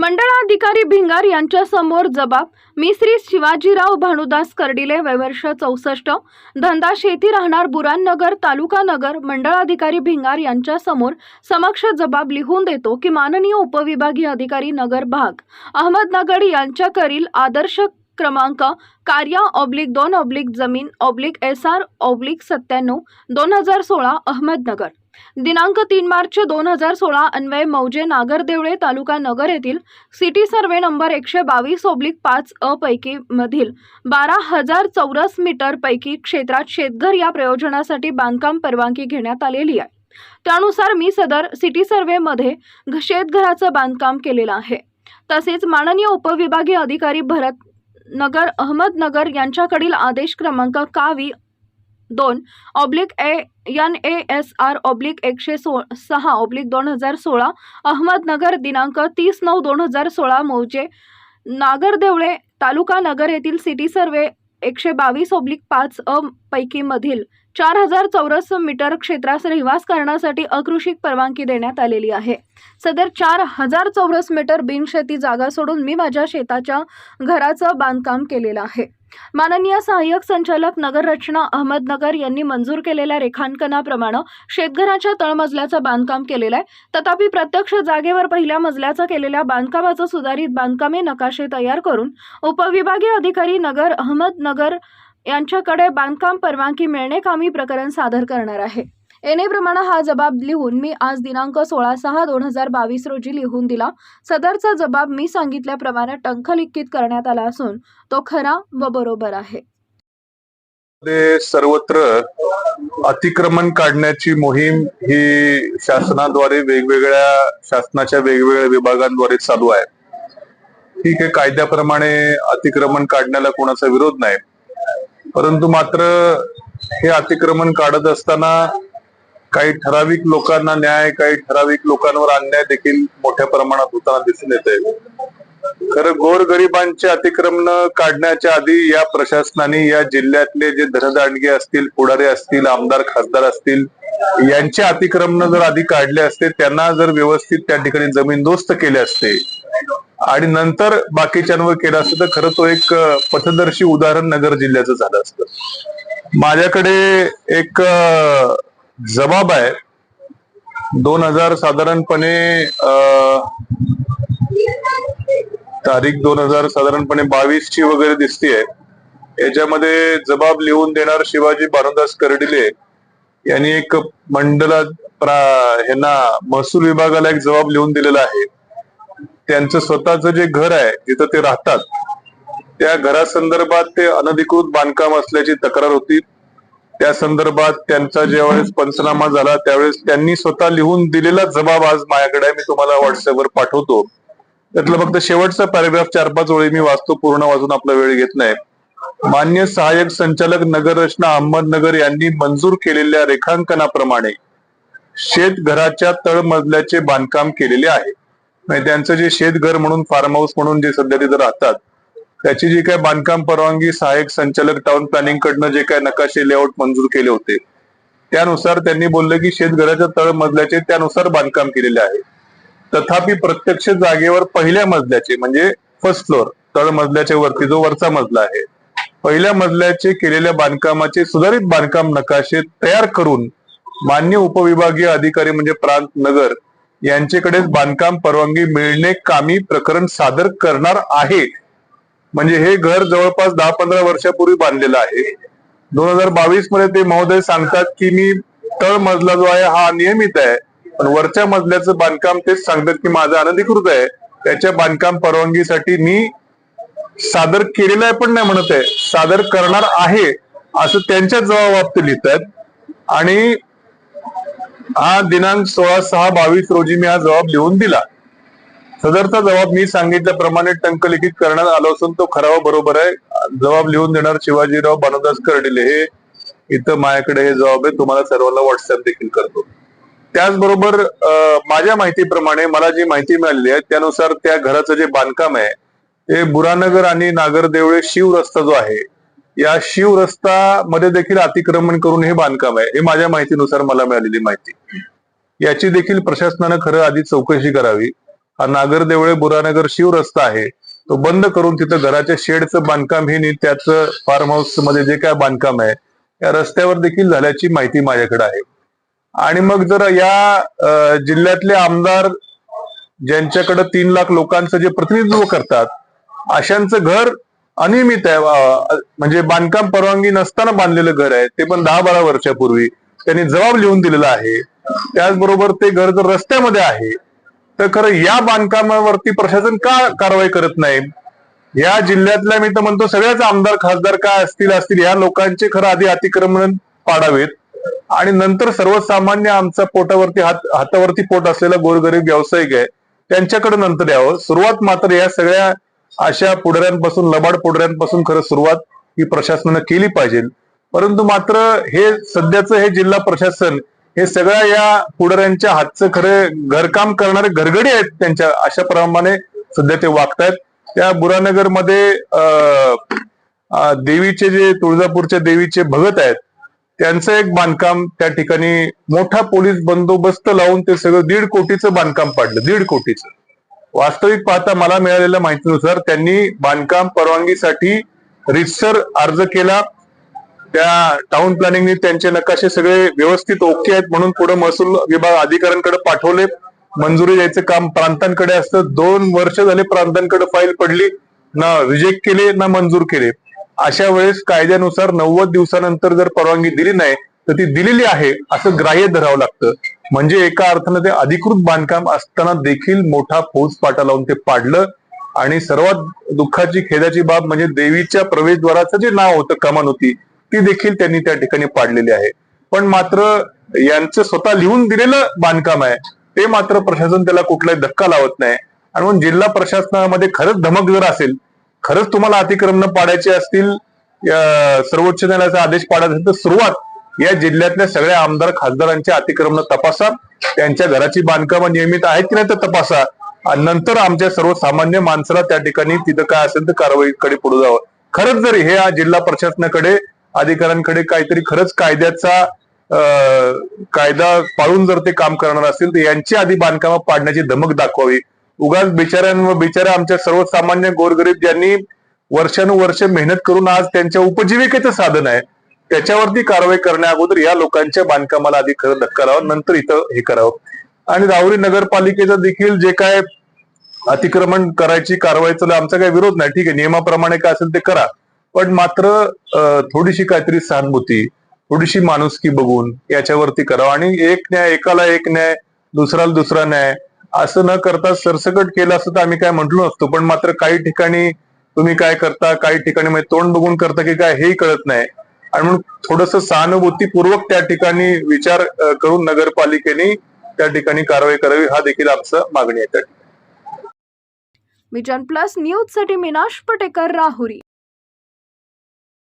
मंडळाधिकारी भिंगार यांच्या समोर जबाब. मी श्री शिवाजीराव भानुदास कर्डिले वयवर्ष चौसष्ट. धंदा शेती राहणार बुराननगर तालुका नगर मंडळाधिकारी भिंगार यांच्या समोर समक्ष जबाब लिहून देतो की माननीय उपविभागीय अधिकारी नगर भाग. अहमदनगर यांच्याकरील आदर्श क्रमांक कार्या ऑब्लिक दोन ऑब्लिक जमीन ऑब्लिक एस आर ऑब्लिक सत्त्याण्णव दोन हजार सोळा अहमदनगर. दिनांक तीन मार्च दोन हजार सोळा अन्वय मौजे नागरदेवळे तालुका नगर येथील सिटी सर्वे नंबर एकशे बावीस ओब्लिक पाच अ पैकी मधील बारा हजार चौरस मीटर पैकी क्षेत्रात शेतघर या प्रयोजनासाठी बांधकाम परवानगी घेण्यात आलेली आहे. त्यानुसार मी सदर सिटी सर्वेमध्ये घ- शेतघराचं बांधकाम केलेलं आहे. तसेच माननीय उपविभागीय अधिकारी भरत नगर अहमदनगर यांच्याकडील आदेश क्रमांक कावी दोन oblique A N A S R oblique एकशे सो सहा ऑब्लिक दोन हजार सोळा अहमदनगर दिनांक तीस नऊ दोन हजार सोळा मौजे नागरदेवळे तालुका नगर येथील सिटी सर्वे एकशे बावीस ऑब्लिक पाच अ पैकीमधील चार हजार चौरस मीटर क्षेत्रास रहिवास करण्यासाठी अकृषिक परवानगी देण्यात आलेली आहे. सदर चार हजार चौरस मीटर बिनशेती जागा सोडून मी माझ्या शेताच्या घराचं बांधकाम केलेलं आहे. माननीय सहाय्यक संचालक नगर रचना अहमदनगर यांनी मंजूर केलेल्या रेखांकनाप्रमाणे शेतघराच्या तळमजल्याचं बांधकाम केलेलं आहे. तथापि प्रत्यक्ष जागेवर पहिल्या मजल्याचं केलेल्या बांधकामाचं सुधारित बांधकामे नकाशे तयार करून उपविभागीय अधिकारी नगर अहमदनगर यांच्याकडे बांधकाम परवानगी मिळणे कामी प्रकरण सादर करणार आहे. येणेप्रमाणे हा जबाब लिहून मी आज दिनांक सोळा सहा दोन हजार बावीस रोजी लिहून दिला. सदरचा जबाब मी सांगितल्याप्रमाणे टंखलिखित करण्यात आला असून तो खरा व बरोबर आहे. सर्वत्र अतिक्रमण काढण्याची मोहीम ही शासनाद्वारे वेगवेगळ्या शासनाच्या वेगवेगळ्या विभागांद्वारे चालू आहे. ठीक आहे कायद्याप्रमाणे अतिक्रमण काढण्याला कोणाचा विरोध नाही. परंतु मात्र हे अतिक्रमण काढत असताना काही ठराविक लोकांना न्याय काही ठराविक लोकांवर अन्याय देखील मोठ्या प्रमाणात होताना दिसून येते खरं गोरगरिबांचे अतिक्रमण काढण्याच्या आधी या प्रशासनाने या जिल्ह्यातले जे धनदांडगे असतील पुढारी असतील आमदार खासदार असतील यांचे अतिक्रमण जर आधी काढले असते त्यांना जर व्यवस्थित त्या ठिकाणी जमीन दोस्त केले असते आणि नंतर बाकीच्यांवर केलं असतं तर खरं तो एक पथदर्शी उदाहरण नगर जिल्ह्याचं झालं असतं. माझ्याकडे एक जबाब आहे. दोन हजार साधारणपणे अं, तारीख दोन हजार साधारणपणे बावीस ची वगैरे दिसतीये. याच्यामध्ये जबाब लिहून देणार शिवाजी भानुदास कर्डिले यांनी एक मंडला प्रा- ह्यांना महसूल विभागाला एक जबाब लिहून दिलेला आहे. त्यांचं स्वतःचं जे घर आहे जिथं ते राहतात त्या घरासंदर्भात ते अनधिकृत बांधकाम असल्याची तक्रार होती. त्या संदर्भात त्यांचा ज्यावेळेस पंचनामा झाला त्यावेळेस त्यांनी स्वतः लिहून दिलेला जबाब आज माझ्याकडे मी तुम्हाला व्हॉट्सअपवर पाठवतो. त्यातलं फक्त शेवटचा पॅराग्राफ चार पाच ओळी मी वाचतो पूर्ण वाचून आपला वेळ घेत नाही. मान्य सहाय्यक संचालक नगर रचना अहमदनगर यांनी मंजूर केलेल्या रेखांकनाप्रमाणे शेत घराच्या तळमजल्याचे बांधकाम केलेले आहे. त्यांचं जे शेतघर म्हणून फार्म हाऊस म्हणून जे सध्या तिथं राहतात त्याची जी काय बांधकाम परवानगी सहाय्यक संचालक टाउन प्लॅनिंग कडनं जे काय नकाशे लेआउट मंजूर केले होते त्यानुसार त्यांनी बोललं की शेतघराच्या तळमजल्याचे त्यानुसार बांधकाम केलेले आहे. तथापि प्रत्यक्ष जागेवर पहिल्या मजल्याचे म्हणजे फर्स्ट फ्लोअर तळमजल्याच्या वरती जो वरचा मजला आहे पहिल्या मजल्याचे केलेल्या बांधकामाचे सुधारित बांधकाम नकाशे तयार करून मान्य उपविभागीय अधिकारी म्हणजे प्रांत नगर यांचेकडेच बांधकाम परवानगी मिळणे कामी प्रकरण सादर करणार आहे. म्हणजे हे घर जवळपास दहा पंधरा वर्षापूर्वी बांधलेलं आहे. दोन हजार बावीसमध्ये ते महोदय सांगतात की मी तळ मजला जो आहे हा नियमित आहे. पण वरच्या मजल्याचं बांधकाम तेच सांगतात की माझा अनधिकृत आहे. त्याच्या बांधकाम परवानगीसाठी मी सादर केलेलं आहे पण नाही म्हणत आहे. सादर करणार आहे असं त्यांच्या जबाबात ते लिहितात. आणि हा दिनांक सोळा सहा बावीस रोजी मी हा जबाब लिहून दिला. सदरचा जबाब मी सांगितल्याप्रमाणे टंकलिखित करण्यात आलो असून तो खरावा बरोबर आहे. जबाब लिहून देणार शिवाजीराव बानुदास कर्डिले. हे इथं माझ्याकडे हे जबाब आहे. तुम्हाला सर्वांना व्हॉट्सअप देखील करतो. त्याचबरोबर माझ्या माहितीप्रमाणे मला जी माहिती मिळाली आहे त्यानुसार त्या घराचं जे बांधकाम आहे ते बुरानगर आणि नागरदेवळे शिव रस्ता जो आहे या शिव रस्ता मध्ये देखील अतिक्रमण करून हे बांधकाम आहे. हे माझ्या माहितीनुसार मला मिळालेली माहिती. याची देखील प्रशासनानं खरं आधी चौकशी करावी. हा नागरदेवळे बुरानगर शिव रस्ता आहे. तो बंद करून तिथं घराच्या शेडचं बांधकाम हे नी त्याचं फार्म हाऊसमध्ये जे काय बांधकाम आहे या रस्त्यावर देखील झाल्याची माहिती माझ्याकडे आहे. आणि मग जर या जिल्ह्यातले आमदार ज्यांच्याकडे तीन लाख लोकांचं जे प्रतिनिधित्व करतात अशांचं घर अनियमित आहे. म्हणजे बांधकाम परवानगी नसताना बांधलेलं घर आहे ते पण दहा बारा वर्षापूर्वी त्यांनी जबाब लिहून दिलेला आहे. त्याचबरोबर ते घर जर रस्त्यामध्ये आहे तर खरं या बांधकामावरती प्रशासन का कारवाई करत नाही? या जिल्ह्यातल्या मी तर म्हणतो सगळ्याच आमदार खासदार काय असतील असतील या लोकांचे खरं आधी अतिक्रमण पाडावेत. आणि नंतर सर्वसामान्य आमचा पोटावरती हात हातावरती पोट असलेला गोरगरीब व्यावसायिक आहे त्यांच्याकडे नंतर यावं. सुरुवात मात्र या सगळ्या अशा पुढाऱ्यांपासून लबाड पुढाऱ्यांपासून खरं सुरुवात ही प्रशासनानं केली पाहिजे. परंतु मात्र हे सध्याचं हे जिल्हा प्रशासन हे सगळ्या या पुढाऱ्यांच्या हातचं खरं घरकाम करणारे घरगडी आहेत त्यांच्या अशा प्रमाणे सध्या ते वागतायत. त्या बुरानगरमध्ये देवीचे जे तुळजापूरच्या देवीचे भगत आहेत त्यांचं एक बांधकाम त्या ठिकाणी मोठा पोलीस बंदोबस्त लावून ते सगळं दीड कोटीचं बांधकाम पाडलं दीड कोटीचं. वास्तविक पाहता मला मिळालेल्या माहितीनुसार त्यांनी बांधकाम परवानगीसाठी रितसर अर्ज केला. त्या टाउन प्लॅनिंगने त्यांचे नकाशे सगळे व्यवस्थित ओके आहेत म्हणून पुढे महसूल विभाग अधिकाऱ्यांकडे पाठवले. मंजुरी द्यायचं काम प्रांतांकडे असतं. दोन वर्ष झाले प्रांतांकडे फाईल पडली. ना रिजेक्ट केले ना मंजूर केले. अशा वेळेस कायद्यानुसार नव्वद दिवसानंतर जर परवानगी दिली नाही तर ती दिलेली आहे असं ग्राह्य धरावं लागतं. म्हणजे एका अर्थानं ते अधिकृत बांधकाम असताना देखील मोठा फौजपाटा लावून ते पाडलं. आणि सर्वात दुःखाची खेदाची बाब म्हणजे देवीच्या प्रवेशद्वाराचं जे नाव होतं कमान होती ती देखील त्यांनी त्या ठिकाणी पाडलेली आहे. पण मात्र यांचं स्वतः लिहून दिलेलं बांधकाम आहे. ते मात्र प्रशासन त्याला कुठलाही धक्का लावत नाही. आणि म्हणून जिल्हा प्रशासनामध्ये खरंच धमक जर असेल खरंच तुम्हाला अतिक्रमण पाडायचे असतील सर्वोच्च न्यायालयाचा आदेश पाडायचा असेल तर सुरुवात या जिल्ह्यातल्या सगळ्या आमदार खासदारांच्या अतिक्रमण तपासा. त्यांच्या घराची बांधकामं नियमित आहेत की नाही तर तपासा. आणि नंतर आमच्या सर्वसामान्य माणसाला त्या ठिकाणी तिथं काय असेल तर कारवाईकडे पुढे जावं. खरंच जर हे जिल्हा प्रशासनाकडे अधिकाऱ्यांकडे काहीतरी खरंच कायद्याचा कायदा पाळून जर ते काम करणार असतील तर यांची आधी बांधकामं पाडण्याची धमक दाखवावी. उगाच बिचाऱ्यांवर बिचाऱ्या आमच्या सर्वसामान्य गोरगरीब ज्यांनी वर्षानुवर्ष मेहनत करून आज त्यांच्या उपजीविकेचं साधन आहे त्याच्यावरती कारवाई करण्या अगोदर या लोकांच्या बांधकामाला आधी खरं धक्का लावा नंतर इथं हे करावं. आणि राहुरी नगरपालिकेचं देखील जे काय अतिक्रमण करायची कारवाई चालू आमचा काही विरोध नाही. ठीक आहे नियमाप्रमाणे काय असेल ते करा. पण मात्र थोडीशी काहीतरी सहानुभूती थोडीशी माणुसकी बघून याच्यावरती करावं. आणि एक न्याय एकाला एक न्याय दुसराला दुसरा न्याय असं न करता सरसकट केलं असं तर आम्ही काय म्हटलो नसतो. पण मात्र काही ठिकाणी तुम्ही काय करता काही ठिकाणी म्हणजे तोंड बघून करता की काय हेही कळत नाही. आणि म्हणून थोडस सहानुभूतीपूर्वक त्या ठिकाणी विचार करून नगरपालिकेने त्या ठिकाणी कारवाई करावी हा देखील आमचं मागणी आहे. त्या ठिकाणी. विजन प्लस न्यूजसाठी मीनाश पटेकर राहुरी.